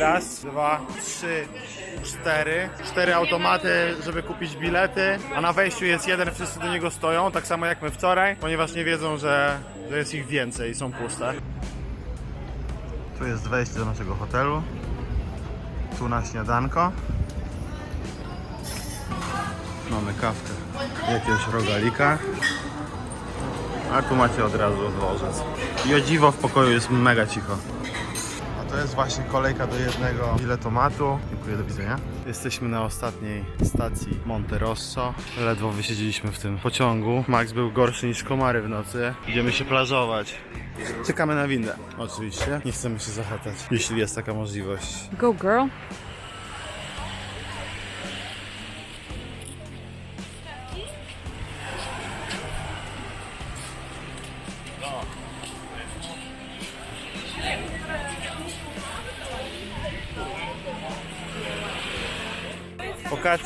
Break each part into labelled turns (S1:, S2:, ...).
S1: Raz, dwa, trzy, cztery. Cztery automaty, żeby kupić bilety, a na wejściu jest jeden, wszyscy do niego stoją, tak samo jak my wczoraj, ponieważ nie wiedzą, że, że jest ich więcej i są puste. Tu jest wejście do naszego hotelu. Tu na śniadanko. Mamy kawkę, jakiegoś rogalika. A tu macie od razu dworzec. I o dziwo w pokoju jest mega cicho. To jest właśnie kolejka do jednego biletomatu. Dziękuję, do widzenia. Jesteśmy na ostatniej stacji Monte Rosso. Ledwo wysiedzieliśmy w tym pociągu. Max był gorszy niż komary w nocy. Idziemy się plażować. Czekamy na windę. Oczywiście. Nie chcemy się zachęcać, jeśli jest taka możliwość.
S2: Go girl.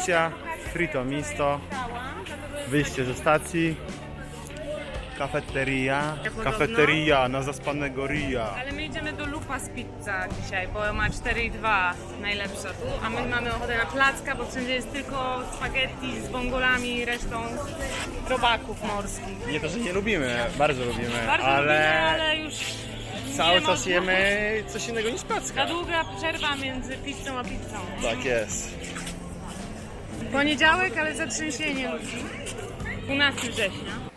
S1: Focaccia, frito misto, wyjście ze stacji, kafeteria, kafeteria na zaspanego Ria.
S2: Ale my idziemy do Lupas Pizza dzisiaj, bo ma 4,2 najlepsza tu, a my mamy ochotę na placka, bo wszędzie jest tylko spaghetti z bongolami i resztą robaków morskich.
S1: Nie to, że nie lubimy, bardzo lubimy,
S2: Bardzo
S1: ale,
S2: lubimy, ale już
S1: cały
S2: nie
S1: czas
S2: można.
S1: jemy coś innego niż placka.
S2: długa przerwa między pizzą a pizzą.
S1: Tak jest.
S2: Poniedziałek, ale zatrzęsienie ludzi. 12 września.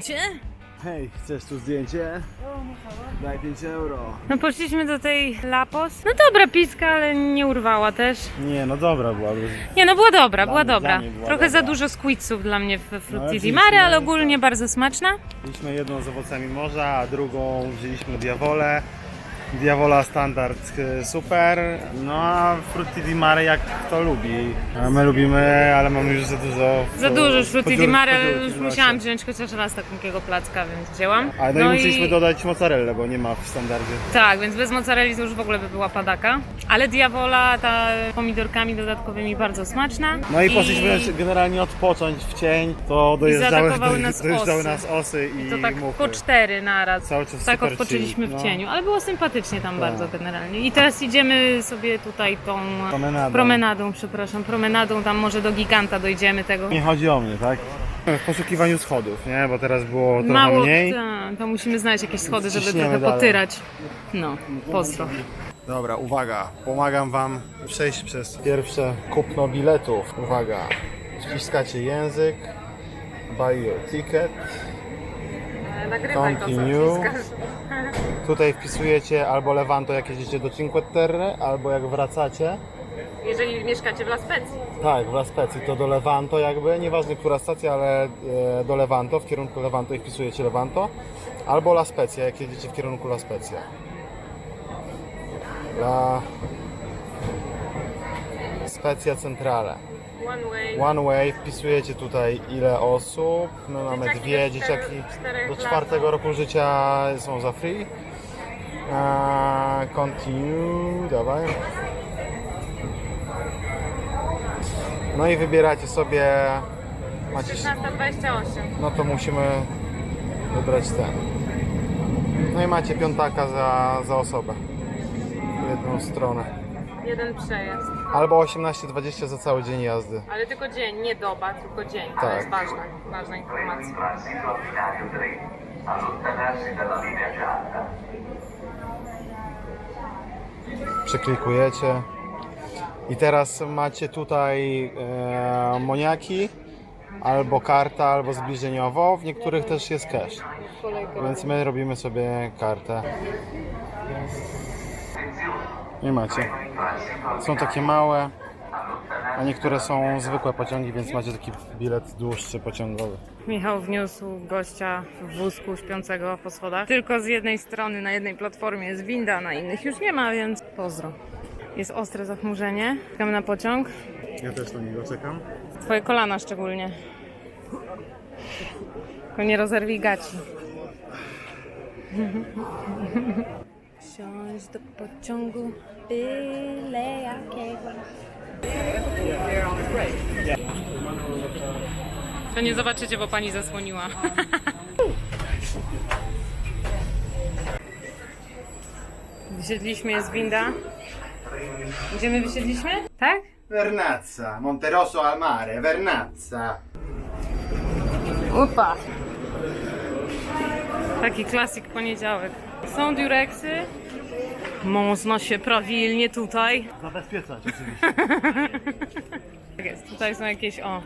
S2: Zdjęcie?
S1: Hej, chcesz tu zdjęcie? Daj 5 euro.
S2: No poszliśmy do tej Lapos. No dobra piska, ale nie urwała też.
S1: Nie, no dobra była.
S2: Nie no była dobra, była
S1: mnie- dla
S2: dobra.
S1: mnie była
S2: Trochę za
S1: dobra.
S2: dużo squeezów dla mnie w Frutti di Mare, ale
S1: jedną,
S2: ogólnie
S1: tak.
S2: bardzo smaczna.
S1: Mieliśmy jedną z owocami morza, a drugą wzięliśmy Diavole. Diavola standard y, super, no a Frutti di Mare jak kto lubi. A my lubimy, ale mamy już za dużo.
S2: Za dużo już Frutti di Mare, ale już musiałam wziąć chociaż raz takiego placka, więc wzięłam.
S1: A no, i musieliśmy dodać mozzarellę, bo nie ma w standardzie.
S2: Tak, więc bez mozzarelli to już w ogóle by była padaka. Ale Diavola ta pomidorkami dodatkowymi bardzo smaczna.
S1: No i poszliśmy generalnie odpocząć w cień, to dojeżdżały,
S2: zaatakowały nas
S1: dojeżdżały
S2: osy.
S1: nas osy i
S2: To tak
S1: muchy.
S2: po cztery naraz.
S1: Cały czas
S2: Tak
S1: chill,
S2: w
S1: no.
S2: cieniu, ale było sympatycznie tam
S1: Tak.
S2: bardzo generalnie. I teraz idziemy sobie tutaj tą
S1: Promenadą.
S2: promenadą, przepraszam, promenadą, tam może do giganta dojdziemy tego.
S1: Nie chodzi o mnie, tak? W poszukiwaniu schodów, nie? Bo teraz było trochę
S2: Mało,
S1: mniej.
S2: ta, to musimy znaleźć jakieś schody, żeby
S1: Ciśniemy
S2: trochę
S1: dalej.
S2: potyrać. No, pozdro.
S1: Dobra, uwaga, pomagam wam przejść przez pierwsze kupno biletów. Uwaga, wciskacie język, buy your ticket,
S2: Nagrywaj
S1: Continue. tutaj wpisujecie albo Levanto jak jedziecie do Cinque Terre, albo jak wracacie,
S2: Jeżeli mieszkacie w La Spezia.
S1: tak, w La Spezia to do Levanto jakby, nieważne która stacja, ale e, do Levanto, w kierunku Levanto i wpisujecie Levanto, albo La Spezia jak jedziecie w kierunku La Spezia. La Spezia Centrale.
S2: One way.
S1: One way, wpisujecie tutaj ile osób. My mamy
S2: Dzieciaki
S1: dwie
S2: do
S1: dzieciaki do czwartego roku życia są za free. Eee, continue, dawaj. No i wybieracie sobie. Macie,
S2: 16.28.
S1: no to musimy wybrać ten. No i macie piątaka za, za osobę. W jedną stronę.
S2: Jeden przejazd.
S1: Albo 18-20 za cały dzień jazdy.
S2: Ale tylko dzień, nie doba, tylko dzień. To
S1: Tak.
S2: jest ważna, ważna informacja.
S1: Przeklikujecie. I teraz macie tutaj e, moniaki, albo karta, albo zbliżeniowo. W niektórych też jest cash. Więc my robimy sobie kartę. I macie. Są takie małe, a niektóre są zwykłe pociągi, więc macie taki bilet dłuższy pociągowy.
S2: Michał wniósł gościa w wózku śpiącego po schodach. Tylko z jednej strony na jednej platformie jest winda, na innych już nie ma, więc pozdro. Jest ostre zachmurzenie. Czekamy na pociąg.
S1: Ja też na niego czekam.
S2: Twoje kolana szczególnie. Tylko nie rozerwij gaci. Wsiąść do pociągu byle jakiego. To nie zobaczycie, bo pani zasłoniła. Wysiedliśmy, jest winda. Gdzie my wysiedliśmy? Tak?
S1: Vernazza, Monterosso al mare, Vernazza.
S2: Upa. Taki klasyk poniedziałek. Są diureksy. Można się prawilnie tutaj.
S1: Zabezpieczać oczywiście.
S2: Tak jest. Tutaj są jakieś, o,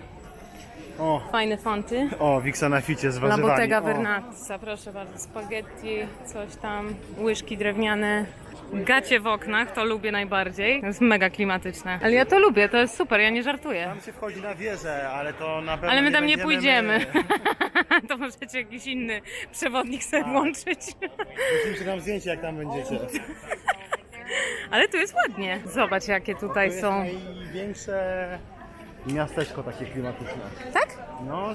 S1: O,
S2: fajne fonty.
S1: o, Wiksa na ficie z
S2: La
S1: warzywami.
S2: Bottega
S1: O.
S2: Vernazza, proszę bardzo. Spaghetti, coś tam, łyżki drewniane. Gacie w oknach, to lubię najbardziej. To jest mega klimatyczne. Ale ja to lubię, to jest super, ja nie żartuję.
S1: Tam się wchodzi na wieżę, ale to na pewno
S2: Ale my tam nie
S1: będziemy
S2: pójdziemy.
S1: my.
S2: to możecie jakiś inny przewodnik sobie włączyć.
S1: Musimy się tam zdjęcie, jak tam będziecie.
S2: Ale tu jest ładnie. Zobacz, jakie tutaj
S1: To jest
S2: są.
S1: największe miasteczko takie klimatyczne.
S2: Tak?
S1: No,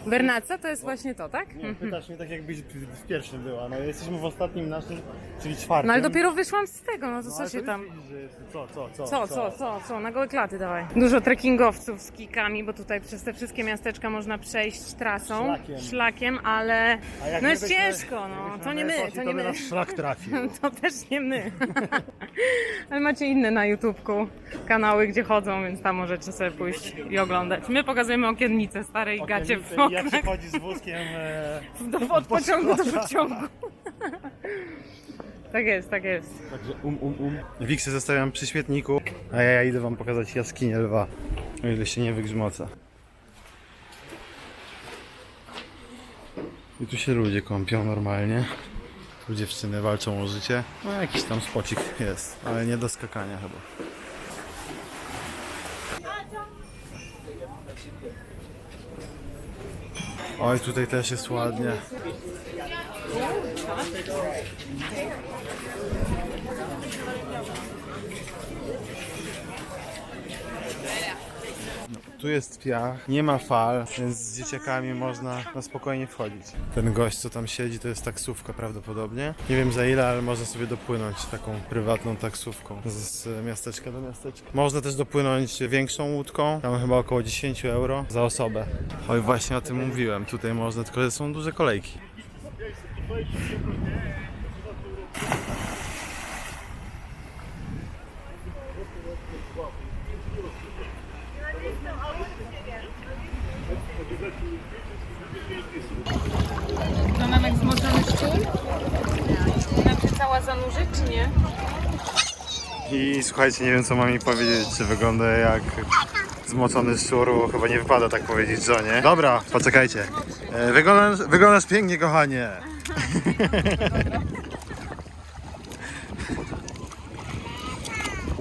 S2: to jest właśnie to, tak?
S1: nie, pytasz mnie tak jakbyś w pierwszym była. No jesteśmy w ostatnim naszym, czyli czwartym.
S2: No ale dopiero wyszłam z tego, no to
S1: No,
S2: co
S1: ale
S2: się
S1: to
S2: tam...
S1: już widzisz, że jest- Co, co, co?
S2: Co, co, co, co? Na gołe klaty dawaj. Dużo trekkingowców z kikami, bo tutaj przez te wszystkie miasteczka można przejść trasą,
S1: Szlakiem.
S2: szlakiem, ale
S1: A jak
S2: no
S1: my
S2: jest
S1: byśmy-
S2: ciężko, no.
S1: jakbyśmy
S2: To nie my, to nie
S1: by
S2: my.
S1: nas szlak trafił.
S2: To też nie my. Ale macie inne na YouTubku kanały, gdzie chodzą, więc tam możecie sobie pójść i oglądać. My pokazujemy okiennice starej gacie w
S1: Okiennice i Jak się chodzi z wózkiem... E...
S2: Do, od pociągu do pociągu. Tak jest, tak jest.
S1: Także um, um, um. Wiksy zostawiam przy śmietniku, a ja idę wam pokazać jaskinię lwa, o ile się nie wygrzmoca. I tu się ludzie kąpią normalnie. Tu dziewczyny walczą o życie. No jakiś tam spocik jest, ale nie do skakania chyba. Oj, tutaj też jest ładnie. Tu jest piach, nie ma fal, więc z dzieciakami można na spokojnie wchodzić. Ten gość, co tam siedzi, to jest taksówka prawdopodobnie. Nie wiem za ile, ale można sobie dopłynąć taką prywatną taksówką z miasteczka do miasteczka. Można też dopłynąć większą łódką, tam chyba około 10 euro za osobę. Oj, właśnie o tym mówiłem, tutaj można, tylko że są duże kolejki.
S2: To nam jak zmoczony szczur? Nam się cała zanurzyć, czy nie?
S1: I słuchajcie, nie wiem co mam mi powiedzieć, czy wygląda jak zmocony szczur, bo chyba nie wypada tak powiedzieć żonie. Dobra, poczekajcie. E, Wyglądasz, wyglądasz pięknie, kochanie.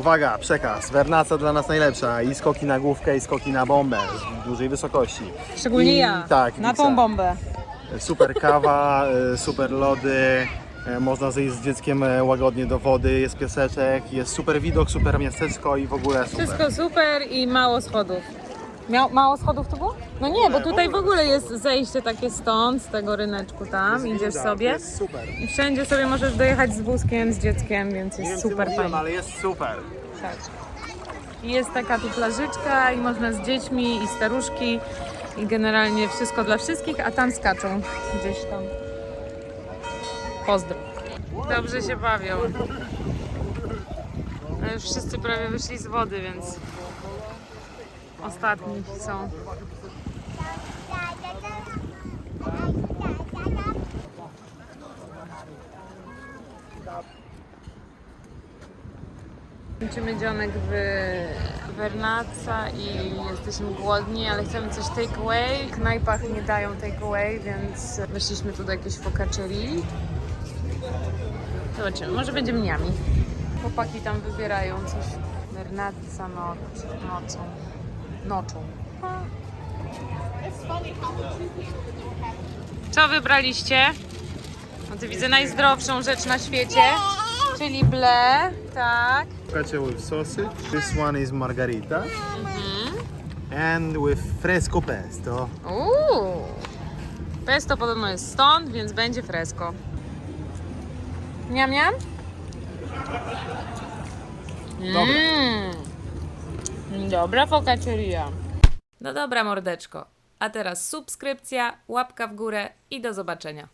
S1: Uwaga, przekaz. Wernaca dla nas najlepsza. I skoki na główkę, i skoki na bombę z dużej wysokości.
S2: Szczególnie
S1: I,
S2: ja.
S1: Tak,
S2: Na
S1: Wiksa.
S2: tą bombę.
S1: Super kawa, e, super lody. e, Można zejść z dzieckiem e, łagodnie do wody, jest pieseczek, jest super widok, super miasteczko i w ogóle super.
S2: Wszystko super i mało schodów. Miał, mało schodów tu było? No nie, bo tutaj w ogóle jest zejście takie stąd, z tego ryneczku tam, idziesz
S1: Widok,
S2: sobie
S1: Jest super.
S2: i wszędzie sobie możesz dojechać z wózkiem, z dzieckiem, więc
S1: Nie
S2: jest
S1: wiem,
S2: super
S1: mówiłem,
S2: fajnie.
S1: ale jest super.
S2: Tak. I Jest taka tu plażyczka i można z dziećmi i staruszki i generalnie wszystko dla wszystkich, a tam skaczą gdzieś tam. Pozdro. Dobrze się bawią. Ale już wszyscy prawie wyszli z wody, więc ostatni są. Kończymy dzionek w Vernazza i jesteśmy głodni, ale chcemy coś take away. W knajpach nie dają take away, więc weszliśmy tu do jakiejś focaccerii. Zobaczymy, może będzie mniami. Chłopaki tam wybierają coś. Vernazza noc, nocą. Noczą. Co wybraliście? No to widzę najzdrowszą rzecz na świecie. Czyli ble, tak.
S1: Focaccia with sausage. This one is margarita. And with fresco pesto.
S2: Uuu. Pesto podobno jest stąd, więc będzie fresko. Miam, miam?
S1: Dobre.
S2: Mm. Dobra focacceria. No dobra, mordeczko. A teraz subskrypcja, łapka w górę i do zobaczenia.